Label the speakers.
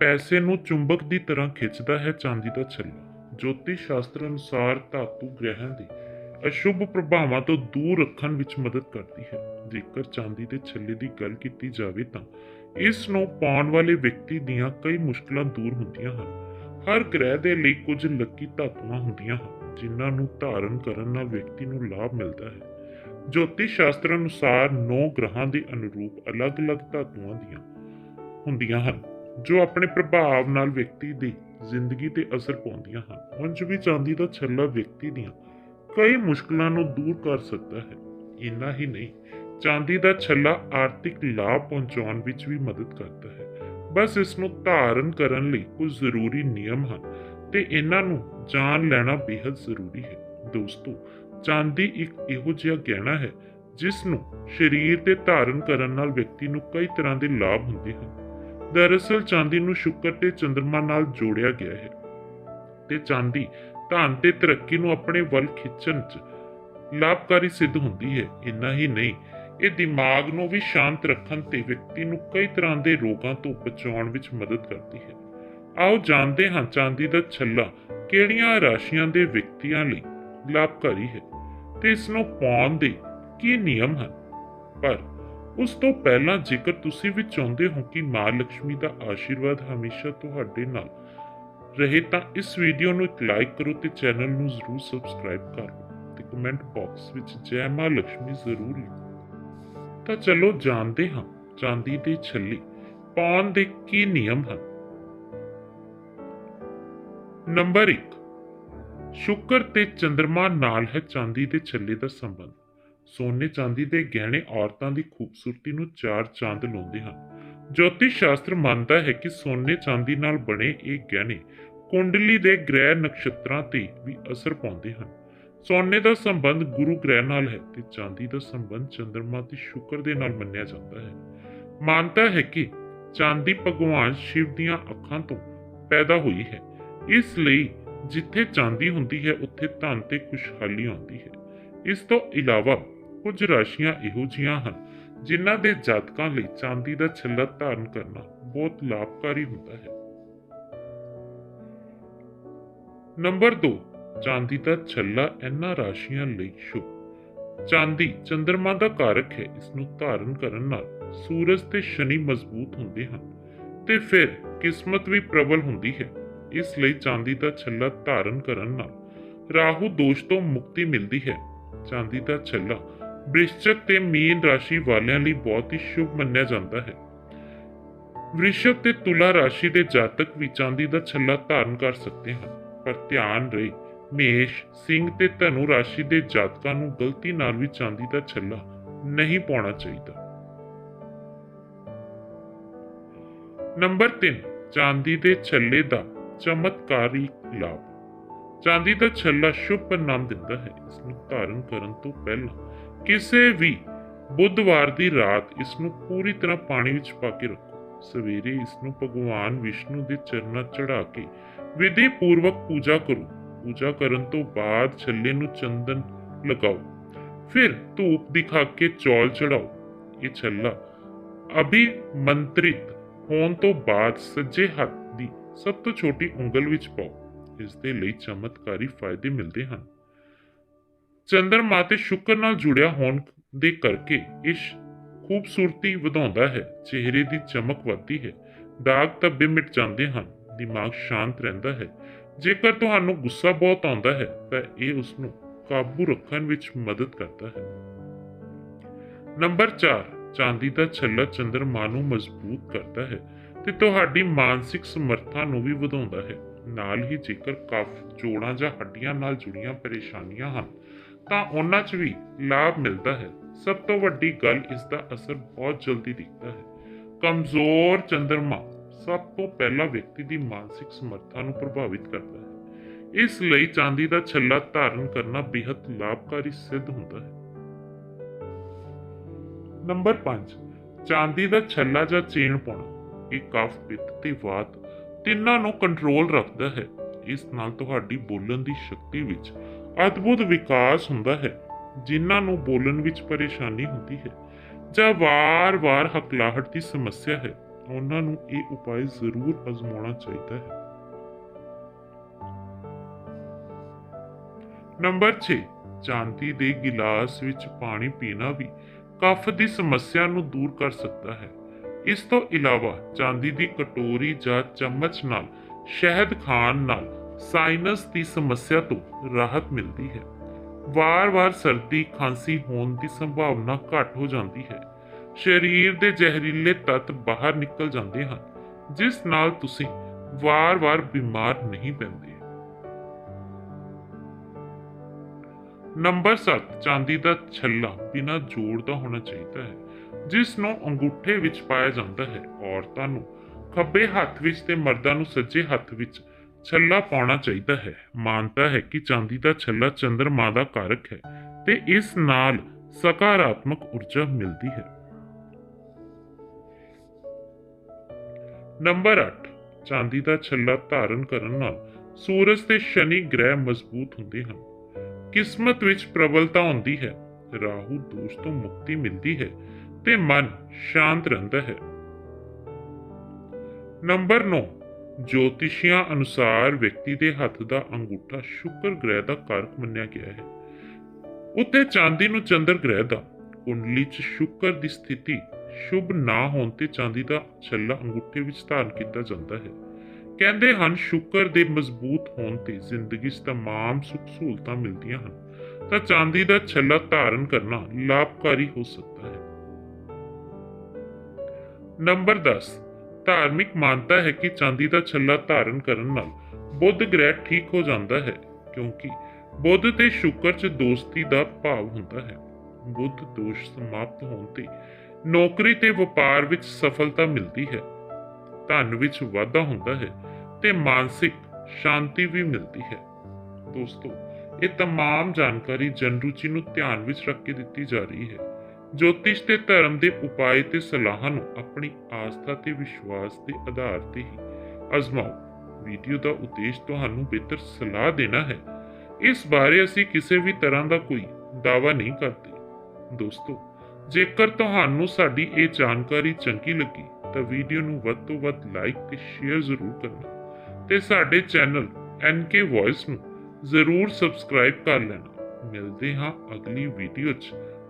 Speaker 1: ਪੈਸੇ ਨੂੰ ਚੁੰਬਕ ਦੀ ਤਰ੍ਹਾਂ ਖਿੱਚਦਾ ਹੈ ਚਾਂਦੀ ਦਾ ਛੱਲਾ। ਜੋਤਿਸ਼ ਸ਼ਾਸਤਰ ਅਨੁਸਾਰ ਧਾਤੂ ਗ੍ਰਹਿਾਂ ਦੀ ਅਸ਼ੁਭ ਪ੍ਰਭਾਵਾਂ ਤੋਂ ਦੂਰ ਰੱਖਣ ਵਿੱਚ ਮਦਦ ਕਰਦੀ ਹੈ। ਜੇਕਰ ਚਾਂਦੀ ਦੇ ਛੱਲੇ ਦੀ ਗੱਲ ਕੀਤੀ ਜਾਵੇ ਤਾਂ ਇਸ ਨੂੰ ਪਾਉਣ ਵਾਲੇ ਵਿਅਕਤੀ ਦੀਆਂ ਕਈ ਮੁਸ਼ਕਲਾਂ ਦੂਰ ਹੁੰਦੀਆਂ ਹਨ। ਹਰ ਗ੍ਰਹਿ ਦੇ ਲਈ ਕੁਝ ਲੱਕੀ ਧਾਤੂਆਂ ਹੁੰਦੀਆਂ ਹਨ, ਜਿਨ੍ਹਾਂ ਨੂੰ ਧਾਰਨ ਕਰਨ ਨਾਲ ਵਿਅਕਤੀ ਨੂੰ ਲਾਭ ਮਿਲਦਾ ਹੈ। ਜੋਤਿਸ਼ ਸ਼ਾਸਤਰ ਅਨੁਸਾਰ 9 ਗ੍ਰਹਾਂ ਦੇ ਅਨੁਰੂਪ ਅਲੱਗ-ਅਲੱਗ ਧਾਤੂਆਂ ਦੀਆਂ ਹੁੰਦੀਆਂ ਹਨ। ਜੋ ਆਪਣੇ ਪ੍ਰਭਾਵ ਨਾਲ ਵਿਅਕਤੀ ਦੀ ਜ਼ਿੰਦਗੀ ਤੇ ਅਸਰ ਪਾਉਂਦੀਆਂ ਹਨ। ਉਂਝ ਵੀ ਚਾਂਦੀ ਦਾ ਛੱਲਾ ਵਿਅਕਤੀ ਦੀਆਂ ਕਈ ਮੁਸ਼ਕਲਾਂ ਨੂੰ ਦੂਰ ਕਰ ਸਕਦਾ ਹੈ। ਇੰਨਾ ਹੀ ਨਹੀਂ, ਚਾਂਦੀ ਦਾ ਛੱਲਾ ਆਰਥਿਕ ਲਾਭ ਪਹੁੰਚਾਉਣ ਵਿੱਚ ਵੀ ਮਦਦ ਕਰਦਾ ਹੈ। ਬਸ ਇਸ ਨੂੰ ਧਾਰਨ ਕਰਨ ਲਈ ਕੁਝ ਜ਼ਰੂਰੀ ਨਿਯਮ ਹਨ ਤੇ ਇਹਨਾਂ ਨੂੰ ਜਾਣ ਲੈਣਾ ਬੇहद ਜ਼ਰੂਰੀ ਹੈ। ਦੋਸਤੋ, ਚਾਂਦੀ ਇੱਕ ਇਹੋ ਜਿਹਾ ਗਹਿਣਾ ਹੈ ਜਿਸ ਨੂੰ ਸਰੀਰ ਤੇ ਧਾਰਨ ਕਰਨ ਨਾਲ ਵਿਅਕਤੀ ਨੂੰ ਕਈ ਤਰ੍ਹਾਂ ਦੇ ਲਾਭ ਹੁੰਦੇ ਹਨ। ਦਰਅਸਲ ਚਾਂਦੀ ਨੂੰ ਸ਼ੁਕਰ ਤੇ ਚੰ드ਰਮਾ ਨਾਲ ਜੋੜਿਆ ਗਿਆ ਹੈ ਤੇ ਚਾਂਦੀ ਧਨ ਤੇ ਤਰੱਕੀ ਨੂੰ ਆਪਣੇ ਵੱਲ ਖਿੱਚਣ 'ਚ ਲਾਭਕਾਰੀ ਸਿੱਧ ਹੁੰਦੀ ਹੈ, ਇੰਨਾ ਹੀ ਨਹੀਂ, ਇਹ ਦਿਮਾਗ ਨੂੰ ਵੀ ਸ਼ਾਂਤ ਰੱਖਣ ਤੇ ਵਿਅਕਤੀ ਨੂੰ ਕਈ ਤਰ੍ਹਾਂ ਦੇ ਰੋਗਾਂ ਤੋਂ ਬਚਾਉਣ ਵਿੱਚ ਮਦਦ ਕਰਦੀ ਹੈ। ਆਓ ਜਾਣਦੇ ਹਾਂ ਚਾਂਦੀ ਦਾ ਛੱਲਾ ਕਿਹੜੀਆਂ ਰਾਸ਼ੀਆਂ ਦੇ ਵਿਅਕਤੀਆਂ ਲਈ ਲਾਭਕਾਰੀ ਹੈ ਤੇ ਇਸ ਨੂੰ ਪਾਉਣ ਦੇ ਕੀ ਨਿਯਮ ਹਨ। ਪਰ ਉਸ ਤੋਂ ਪਹਿਲਾਂ ਜੇਕਰ ਤੁਸੀਂ ਵੀ ਚਾਹੁੰਦੇ ਹੋ ਕਿ ਮਾਂ ਲక్ష్ਮੀ ਦਾ ਆਸ਼ੀਰਵਾਦ ਹਮੇਸ਼ਾ ਤੁਹਾਡੇ ਨਾਲ ਰਹੇ, ਤਾਂ ਇਸ ਵੀਡੀਓ ਨੂੰ ਇੱਕ ਲਾਈਕ ਕਰੋ ਤੇ ਚੈਨਲ ਨੂੰ ਜ਼ਰੂਰ ਸਬਸਕ੍ਰਾਈਬ ਕਰੋ ਤੇ ਕਮੈਂਟ ਬਾਕਸ ਵਿੱਚ ਜੈ ਮਾਂ ਲక్ష్ਮੀ ਜ਼ਰੂਰ ਲਿਖੋ। ਤਾਂ ਚਲੋ ਜਾਣਦੇ ਹਾਂ, ਚਾਂਦੀ ਦੀ ਛੱਲੀ ਪਾਉਣ ਦੇ ਕੀ ਨਿਯਮ ਹਨ। ਨੰਬਰ 1 ਸ਼ੁਕਰ ਤੇ ਚੰ드ਰਮਾ ਨਾਲ ਹੈ ਚਾਂਦੀ ਦੇ ਛੱਲੇ ਦਾ ਸੰਬੰਧ। ਸੋਨੇ ਚਾਂਦੀ ਦੇ ਗਹਿਣੇ ਔਰਤਾਂ ਦੀ ਖੂਬਸੂਰਤੀ ਨੂੰ ਚਾਰ ਚੰਦ ਲਾਉਂਦੇ ਹਨ। ਜੋਤਿਸ਼ ਸ਼ਾਸਤਰ ਮੰਨਦਾ ਹੈ ਕਿ ਸੋਨੇ ਚਾਂਦੀ ਨਾਲ ਬਣੇ ਇਹ ਗਹਿਣੇ ਕੁੰਡਲੀ ਦੇ ਗ੍ਰਹਿ ਨਕਸ਼ਤਰਾਂ ਤੇ ਵੀ ਅਸਰ ਪਾਉਂਦੇ ਹਨ। ਸੋਨੇ ਦਾ ਸੰਬੰਧ ਗੁਰੂ ਗ੍ਰਹਿ ਨਾਲ ਹੈ ਤੇ ਚਾਂਦੀ ਦਾ ਸੰਬੰਧ ਚੰ드ਰਮਾ ਤੇ ਸ਼ੁਕਰ ਦੇ ਨਾਲ ਮੰਨਿਆ ਜਾਂਦਾ ਹੈ। ਮਾਨਤਾ ਹੈ ਕਿ ਚਾਂਦੀ ਭਗਵਾਨ ਸ਼ਿਵ ਦੀਆਂ ਅੱਖਾਂ ਤੋਂ ਪੈਦਾ ਹੋਈ ਹੈ। ਇਸ ਲਈ ਜਿੱਥੇ ਚਾਂਦੀ ਹੁੰਦੀ ਹੈ, ਉੱਥੇ ਧਨ ਤੇ ਖੁਸ਼ਹਾਲੀ ਆਉਂਦੀ ਹੈ। ਇਸ ਤੋਂ ਇਲਾਵਾ ਕੁਝ ਰਾਸ਼ੀਆਂ ਇਹੋ ਜਿਹੀਆਂ ਹਨ, ਜਿਨ੍ਹਾਂ ਦੇ ਜਾਤਕਾਂ ਲਈ ਚਾਂਦੀ ਦਾ ਛੱਲਾ ਧਾਰਨ ਕਰਨਾ ਬਹੁਤ ਲਾਭਕਾਰੀ ਹੁੰਦਾ ਹੈ। ਨੰਬਰ 2 ਚਾਂਦੀ ਦਾ ਛੱਲਾ ਇਹਨਾਂ ਰਾਸ਼ੀਆਂ ਲਈ ਸ਼ੁਭ। ਚਾਂਦੀ ਚੰ드ਰਮਾ ਦਾ ਕਾਰਕ ਹੈ, ਇਸ ਨੂੰ ਧਾਰਨ ਕਰਨ ਨਾਲ ਸੂਰਜ ਤੇ ਸ਼ਨੀ ਮਜ਼ਬੂਤ ਹੁੰਦੇ ਹਨ ਤੇ ਫਿਰ ਕਿਸਮਤ ਵੀ ਪ੍ਰਬਲ ਹੁੰਦੀ ਹੈ, ਇਸ ਲਈ ਚਾਂਦੀ ਦਾ ਛੱਲਾ ਧਾਰਨ ਕਰਨ ਨਾਲ ਰਾਹੂ ਦੋਸ਼ ਤੋਂ ਮੁਕਤੀ ਮਿਲਦੀ ਹੈ। ਚਾਂਦੀ ਦਾ ਛੱਲਾ ਬ੍ਰਿਸ਼ਚਕ ਤੇ ਮੀਨ ਰਾਸ਼ੀ ਵਾਲਿਆਂ ਲਈ ਬਹੁਤ ਹੀ ਸ਼ੁਭ ਮੰਨਿਆ ਜਾਂਦਾ ਹੈ। ਵ੍ਰਿਸ਼ਭ ਤੇ ਤੁਲਾ ਰਾਸ਼ੀ ਦੇ ਜਾਤਕ ਵੀ ਚਾਂਦੀ ਦਾ ਛੱਲਾ ਧਾਰਨ ਕਰ ਸਕਦੇ ਹਨ, ਪਰ ਧਿਆਨ ਰਹੇ, ਮੇਸ਼, ਸਿੰਘ ਤੇ ਧਨੂ ਰਾਸ਼ੀ ਦੇ ਜਾਤਕਾਂ ਨੂੰ ਗਲਤੀ ਨਾਲ ਵੀ ਚਾਂਦੀ ਦਾ ਛੱਲਾ ਨਹੀਂ ਪਾਉਣਾ ਚਾਹੀਦਾ। ਨੰਬਰ 3 ਚਾਂਦੀ ਦੇ ਛੱਲੇ ਦਾ ਚਮਤਕਾਰੀ ਲਾਭ। ਚਾਂਦੀ ਦਾ ਛੱਲਾ ਸ਼ੁਭ ਪਰਿਣਾਮ ਦਿੰਦਾ ਹੈ, ਇਸ ਨੂੰ ਧਾਰਨ ਕਰਨ ਤੋਂ ਪਹਿਲਾਂ ਕਿਸੇ ਵੀ ਬੁੱਧਵਾਰ ਦੀ ਰਾਤ ਇਸ ਨੂੰ ਪੂਰੀ ਤਰ੍ਹਾਂ ਪਾਣੀ ਵਿੱਚ ਪਾ ਕੇ ਰੱਖੋ। ਸਵੇਰੇ ਇਸ ਨੂੰ ਭਗਵਾਨ ਵਿਸ਼ਨੂੰ ਦੇ ਚਰਨਾਂ ਚੜਾ ਕੇ ਵਿਧੀ ਪੂਰਵਕ ਪੂਜਾ ਕਰੋ। ਪੂਜਾ ਕਰਨ ਤੋਂ ਬਾਅਦ ਛੱਲੇ ਨੂੰ ਚੰਦਨ ਲਗਾਓ। ਫਿਰ ਧੂਪ ਦਿਖਾ ਕੇ ਚੌਲ ਚੜਾਓ ਇਹ ਛੱਲਾ ਅਭੀ ਮੰਤਰਿਤ ਹੋਣ ਤੋਂ ਬਾਅਦ ਸੱਜੇ ਹੱਥ ਦੀ ਸਭ ਤੋਂ ਛੋਟੀ ਉਂਗਲ ਵਿੱਚ ਪਾਓ। ਇਸ ਦੇ ਲਈ ਚਮਤਕਾਰੀ ਫਾਇਦੇ ਮਿਲਦੇ ਹਨ। ਚੰਦਰਮਾ ਤੇ ਸ਼ੁਕਰ ਨਾਲ ਜੁੜਿਆ ਹੋਣ ਦੇ ਕਰਕੇ ਇਸ ਖੂਬਸੂਰਤੀ ਵਧਾਉਂਦਾ ਹੈ, ਚਿਹਰੇ ਦੀ ਚਮਕ ਵੱਧਦੀ ਹੈ, ਦਾਗ ਧੱਬੇ ਮਿਟ ਜਾਂਦੇ ਹਨ, ਦਿਮਾਗ ਸ਼ਾਂਤ ਰਹਿੰਦਾ ਹੈ। ਜੇਕਰ ਤੁਹਾਨੂੰ ਗੁੱਸਾ ਬਹੁਤ ਆਉਂਦਾ ਹੈ, ਤਾਂ ਇਹ ਉਸ ਨੂੰ ਕਾਬੂ ਰੱਖਣ ਵਿੱਚ ਮਦਦ ਕਰਦਾ ਹੈ। ਨੰਬਰ 4 ਚਾਂਦੀ ਦਾ ਛੱਲਾ ਚੰਦਰਮਾ ਨੂੰ ਮਜ਼ਬੂਤ ਕਰਦਾ ਹੈ ਤੇ ਤੁਹਾਡੀ ਮਾਨਸਿਕ ਸਮਰੱਥਾ ਨੂੰ ਵੀ ਵਧਾਉਂਦਾ ਹੈ। ਨਾਲ ਹੀ ਜੇਕਰ ਕਫ, ਜੋੜਾਂ ਜਾਂ ਹੱਡੀਆਂ ਨਾਲ ਜੁੜੀਆਂ ਪਰੇਸ਼ਾਨੀਆਂ ਹਨ ਤਾਂ ਉਹਨਾਂ 'ਚ ਵੀ ਲਾਭ ਮਿਲਦਾ ਹੈ। ਸਭ ਤੋਂ ਵੱਡੀ ਗੱਲ ਇਸ ਦਾ ਅਸਰ ਬਹੁਤ ਜਲਦੀ ਦਿਖਦਾ ਹੈ। ਕਮਜ਼ੋਰ ਚੰਦਰਮਾ ਸਭ ਤੋਂ ਪਹਿਲਾਂ ਵਿਅਕਤੀ ਦੀ ਮਾਨਸਿਕ ਸਮਰੱਥਾ ਨੂੰ ਪ੍ਰਭਾਵਿਤ ਕਰਦਾ ਹੈ। ਇਸ ਲਈ ਚਾਂਦੀ ਦਾ ਛੱਲਾ ਧਾਰਨ ਕਰਨਾ ਬੇहद ਲਾਭਕਾਰੀ ਸਿੱਧ ਹੁੰਦਾ ਹੈ। ਨੰਬਰ 5 ਚਾਂਦੀ ਦਾ ਛੱਲਾ ਜਾਂ ਚੇਨ ਪਾਉਣਾ। ਇਹ ਕਫ ਪਿੱਤ ਤੇ ਵਾਤ ਤਿੰਨਾਂ ਨੂੰ ਕੰਟਰੋਲ ਰੱਖਦਾ ਹੈ। ਇਸ ਨਾਲ ਤੁਹਾਡੀ ਬੋਲਣ ਦੀ ਸ਼ਕਤੀ ਵਿੱਚ ਅਦਭੁਤ ਵਿਕਾਸ ਹੁੰਦਾ ਹੈ, ਜਿਨ੍ਹਾਂ ਨੂੰ ਬੋਲਣ ਵਿੱਚ ਪਰੇਸ਼ਾਨੀ ਹੁੰਦੀ ਹੈ, ਜਾਂ ਵਾਰ-ਵਾਰ ਹਕਲਾਹਟ ਦੀ ਸਮੱਸਿਆ ਹੈ, ਉਹਨਾਂ ਨੂੰ ਇਹ ਉਪਾਅ ਜ਼ਰੂਰ ਅਜ਼ਮਾਉਣਾ ਚਾਹੀਦਾ ਹੈ। ਨੰਬਰ 6 ਚਾਂਦੀ ਦੇ ਗਿਲਾਸ ਵਿੱਚ ਪਾਣੀ ਪੀਣਾ ਵੀ ਕਫ ਦੀ ਸਮੱਸਿਆ ਨੂੰ ਦੂਰ ਕਰ ਸਕਦਾ ਹੈ। ਇਸ ਤੋਂ ਇਲਾਵਾ ਚਾਂਦੀ ਦੀ ਕਟੋਰੀ ਜਾਂ ਚਮਚ ਨਾਲ, ਸ਼ਹਿਦ ਖਾਣ ਨਾਲ ਸਾਈਨਸ ਦੀ ਸਮੱਸਿਆ ਤੋਂ ਰਾਹਤ ਮਿਲਦੀ ਹੈ। ਵਾਰ-ਵਾਰ ਸਰਦੀ, ਖਾਂਸੀ ਹੋਣ ਦੀ ਸੰਭਾਵਨਾ ਘੱਟ ਹੋ ਜਾਂਦੀ ਹੈ। ਸਰੀਰ ਦੇ ਜ਼ਹਿਰੀਲੇ ਤੱਤ ਬਾਹਰ ਨਿਕਲ ਜਾਂਦੇ ਹਨ, ਜਿਸ ਨਾਲ ਤੁਸੀਂ ਵਾਰ-ਵਾਰ ਬਿਮਾਰ ਨਹੀਂ ਪੈਂਦੇ। ਨੰਬਰ 7 ਚਾਂਦੀ ਦਾ ਛੱਲਾ ਬਿਨਾਂ ਜੋੜ ਦਾ ਹੋਣਾ ਚਾਹੀਦਾ ਹੈ, ਜਿਸ ਨੂੰ ਅੰਗੂਠੇ ਵਿੱਚ ਪਾਇਆ ਜਾਂਦਾ ਹੈ। ਔਰਤਾਂ ਨੂੰ ਖੱਬੇ ਹੱਥ ਵਿੱਚ ਤੇ ਮਰਦਾਂ ਨੂੰ ਸੱਜੇ ਹੱਥ ਵਿੱਚ ਛੱਲਾ ਪਾਉਣਾ ਚਾਹੀਦਾ ਹੈ। ਮਾਨਤਾ ਹੈ ਕਿ ਚਾਂਦੀ ਦਾ ਛੱਲਾ ਚੰਦਰਮਾ ਦਾ ਕਾਰਕ ਹੈ ਤੇ ਇਸ ਨਾਲ ਸਕਾਰਾਤਮਕ ਊਰਜਾ ਮਿਲਦੀ ਹੈ। ਨੰਬਰ 8 ਚਾਂਦੀ ਦਾ ਛੱਲਾ ਧਾਰਨ ਕਰਨ ਨਾਲ ਸੂਰਜ ਤੇ ਸ਼ਨੀ ਗ੍ਰਹਿ ਮਜ਼ਬੂਤ ਹੁੰਦੇ ਹਨ। ਕਿਸਮਤ ਵਿੱਚ ਪ੍ਰਬਲਤਾ ਹੁੰਦੀ ਹੈ, ਰਾਹੂ ਦੋਸ਼ ਤੋਂ ਮੁਕਤੀ ਮਿਲਦੀ ਹੈ ਤੇ ਮਨ ਸ਼ਾਂਤ ਰਹਿੰਦਾ ਹੈ। ਨੰਬਰ 9 ਜੋਤਿਸ਼ੀਆਂ ਅਨੁਸਾਰ ਵਿਅਕਤੀ ਦੇ ਹੱਥ ਦਾ ਅੰਗੂਠਾ ਸ਼ੁਕਰ ਗ੍ਰਹਿ ਦਾ ਕਾਰਕ ਮੰਨਿਆ ਗਿਆ ਹੈ ਉੱਤੇ ਚਾਂਦੀ ਨੂੰ ਚੰਦਰ ਗ੍ਰਹਿ ਦਾ ਕੁੰਡਲੀ 'ਚ ਸ਼ੁਕਰ ਦੀ ਸਥਿਤੀ ਸ਼ੁਭ ਨਾ ਹੋਣ ਤੇ ਚਾਂਦੀ ਦਾ ਛੱਲਾ ਅੰਗੂਠੇ ਵਿੱਚ ਧਾਰਨ ਕੀਤਾ ਜਾਂਦਾ ਹੈ ਕਹਿੰਦੇ ਹਨ ਸ਼ੁਕਰ ਦੇ ਮਜ਼ਬੂਤ ਹੋਣ ਤੇ ਜ਼ਿੰਦਗੀ 'ਚ तमाम ਸੁੱਖ ਸਹੂਲਤਾਂ ਮਿਲਦੀਆਂ ਹਨ ਤਾਂ ਚਾਂਦੀ ਦਾ ਛੱਲਾ ਧਾਰਨ ਕਰਨਾ ਲਾਭਕਾਰੀ ਹੋ ਸਕਦਾ ਹੈ ਨੰਬਰ 10 ਧਾਰਮਿਕ ਮਾਨਤਾ ਹੈ ਕਿ ਚਾਂਦੀ ਦਾ ਛੱਲਾ ਧਾਰਨ ਕਰਨ ਨਾਲ ਬੁੱਧ ਗ੍ਰਹਿ ਠੀਕ ਹੋ ਜਾਂਦਾ ਹੈ ਕਿਉਂਕਿ ਬੁੱਧ ਤੇ ਸ਼ੁਕਰ 'ਚ ਦੋਸਤੀ ਦਾ ਭਾਵ ਹੁੰਦਾ ਹੈ ਬੁੱਧ ਦੋਸ਼ ਸਮਾਪਤ ਹੋਣ ਤੇ ਨੌਕਰੀ ਤੇ ਵਪਾਰ ਵਿੱਚ ਸਫਲਤਾ ਮਿਲਦੀ ਹੈ ਧਨ ਵਿੱਚ ਵਾਧਾ ਹੁੰਦਾ ਹੈ ਤੇ ਮਾਨਸਿਕ ਸ਼ਾਂਤੀ ਵੀ ਮਿਲਦੀ ਹੈ ਦੋਸਤੋ ਇਹ तमाम ਜਾਣਕਾਰੀ ਜਨਰੂਚੀ ਨੂੰ ਧਿਆਨ ਵਿੱਚ ਰੱਖ ਕੇ ਦਿੱਤੀ ਜਾ ਰਹੀ ਹੈ ਜੋਤਿਸ਼ ਤੇ ਧਰਮ ਦੇ ਉਪਾਏ ਤੇ ਸਲਾਹਾਂ ਨੂੰ ਆਪਣੀ ਆਸਥਾ ਤੇ ਵਿਸ਼ਵਾਸ ਦੇ ਆਧਾਰ ਤੇ ਹੀ ਅਜ਼ਮਾਓ। ਵੀਡੀਓ ਦਾ ਉਦੇਸ਼ ਤੁਹਾਨੂੰ ਬਿਹਤਰ ਸਲਾਹ ਦੇਣਾ ਹੈ। ਇਸ ਬਾਰੇ ਅਸੀਂ ਕਿਸੇ ਵੀ ਤਰ੍ਹਾਂ ਦਾ ਕੋਈ ਦਾਅਵਾ ਨਹੀਂ ਕਰਦੇ। ਦੋਸਤੋ, ਜੇਕਰ ਤੁਹਾਨੂੰ ਸਾਡੀ ਇਹ ਜਾਣਕਾਰੀ ਚੰਗੀ ਲੱਗੀ, ਤਾਂ ਵੀਡੀਓ ਨੂੰ ਵੱਧ ਤੋਂ ਵੱਧ ਲਾਈਕ ਤੇ ਸ਼ੇਅਰ ਜ਼ਰੂਰ ਕਰਨਾ ਤੇ ਸਾਡੇ ਚੈਨਲ NK ਵੌਇਸ ਨੂੰ ਜ਼ਰੂਰ ਸਬਸਕ੍ਰਾਈਬ ਕਰ ਲੈਣਾ। ਮਿਲਦੇ ਹਾਂ ਅਗਲੀ ਵੀਡੀਓ 'ਚ।